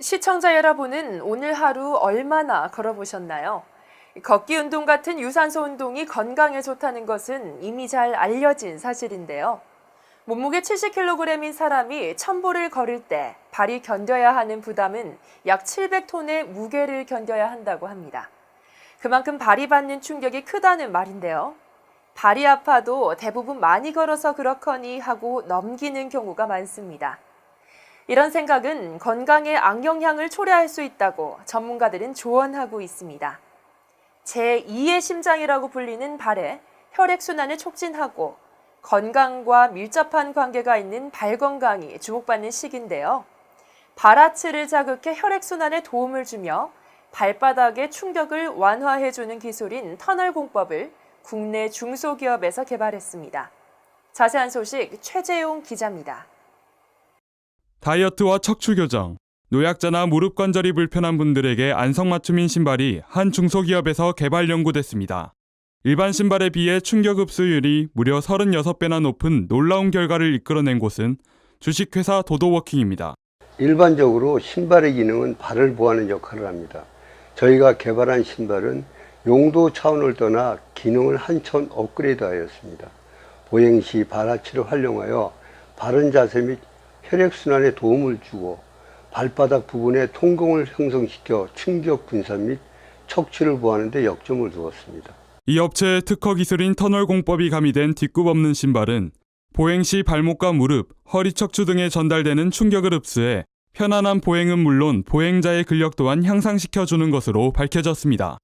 시청자 여러분은 오늘 하루 얼마나 걸어보셨나요? 걷기 운동 같은 유산소 운동이 건강에 좋다는 것은 이미 잘 알려진 사실인데요. 몸무게 70kg인 사람이 1000보를 걸을 때 발이 견뎌야 하는 부담은 약 700톤의 무게를 견뎌야 한다고 합니다. 그만큼 발이 받는 충격이 크다는 말인데요. 발이 아파도 대부분 많이 걸어서 그렇거니 하고 넘기는 경우가 많습니다. 이런 생각은 건강에 악영향을 초래할 수 있다고 전문가들은 조언하고 있습니다. 제2의 심장이라고 불리는 발에 혈액순환을 촉진하고 건강과 밀접한 관계가 있는 발 건강이 주목받는 시기인데요. 발하츠를 자극해 혈액순환에 도움을 주며 발바닥의 충격을 완화해주는 기술인 터널 공법을 국내 중소기업에서 개발했습니다. 자세한 소식 최재용 기자입니다. 다이어트와 척추 교정, 노약자나 무릎 관절이 불편한 분들에게 안성맞춤인 신발이 한 중소기업에서 개발 연구됐습니다. 일반 신발에 비해 충격 흡수율이 무려 36배나 높은 놀라운 결과를 이끌어낸 곳은 주식회사 도도워킹입니다. 일반적으로 신발의 기능은 발을 보호하는 역할을 합니다. 저희가 개발한 신발은 용도 차원을 떠나 기능을 한 차원 업그레이드 하였습니다. 보행 시 발하치를 활용하여 바른 자세 및 혈액순환에 도움을 주고 발바닥 부분에 통공을 형성시켜 충격 분산 및 척추를 보호하는 데 역점을 두었습니다. 이 업체의 특허 기술인 터널 공법이 가미된 뒷굽 없는 신발은 보행 시 발목과 무릎, 허리 척추 등에 전달되는 충격을 흡수해 편안한 보행은 물론 보행자의 근력 또한 향상시켜 주는 것으로 밝혀졌습니다.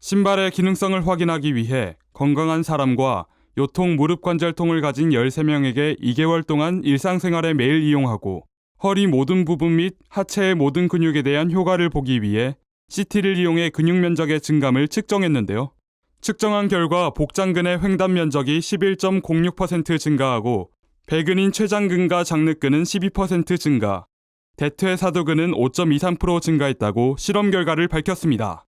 신발의 기능성을 확인하기 위해 건강한 사람과 요통 무릎 관절통을 가진 13명에게 2개월 동안 일상생활에 매일 이용하고 허리 모든 부분 및 하체의 모든 근육에 대한 효과를 보기 위해 CT를 이용해 근육 면적의 증감을 측정했는데요. 측정한 결과 복장근의 횡단 면적이 11.06% 증가하고 배근인 최장근과 장늑근은 12% 증가, 대퇴 사두근은 5.23% 증가했다고 실험 결과를 밝혔습니다.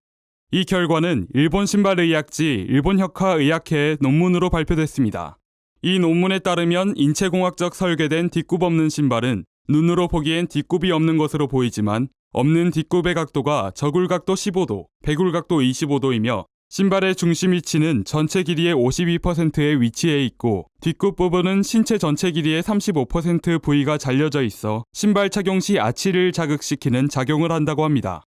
이 결과는 일본 신발의학지 일본혁화의학회의 논문으로 발표됐습니다. 이 논문에 따르면 인체공학적 설계된 뒷굽 없는 신발은 눈으로 보기엔 뒷굽이 없는 것으로 보이지만 없는 뒷굽의 각도가 저굴각도 15도, 배굴각도 25도이며 신발의 중심 위치는 전체 길이의 52%에 위치해 있고 뒷굽 부분은 신체 전체 길이의 35% 부위가 잘려져 있어 신발 착용 시 아치를 자극시키는 작용을 한다고 합니다.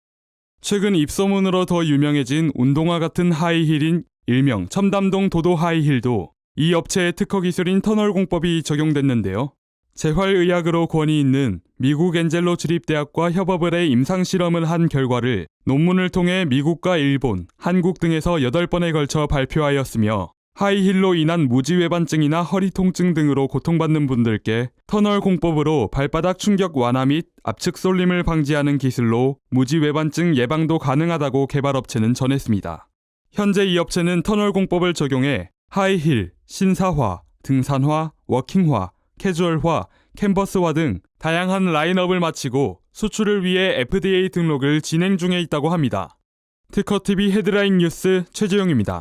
최근 입소문으로 더 유명해진 운동화 같은 하이힐인 일명 첨담동 도도 하이힐도 이 업체의 특허 기술인 터널 공법이 적용됐는데요. 재활의학으로 권위 있는 미국 엔젤로 주립대학과 협업을 해 임상 실험을 한 결과를 논문을 통해 미국과 일본, 한국 등에서 8번에 걸쳐 발표하였으며 하이힐로 인한 무지외반증이나 허리 통증 등으로 고통받는 분들께 터널 공법으로 발바닥 충격 완화 및 압축 쏠림을 방지하는 기술로 무지외반증 예방도 가능하다고 개발업체는 전했습니다. 현재 이 업체는 터널 공법을 적용해 하이힐, 신사화, 등산화, 워킹화, 캐주얼화, 캔버스화 등 다양한 라인업을 마치고 수출을 위해 FDA 등록을 진행 중에 있다고 합니다. 특허TV 헤드라인 뉴스 최재용입니다.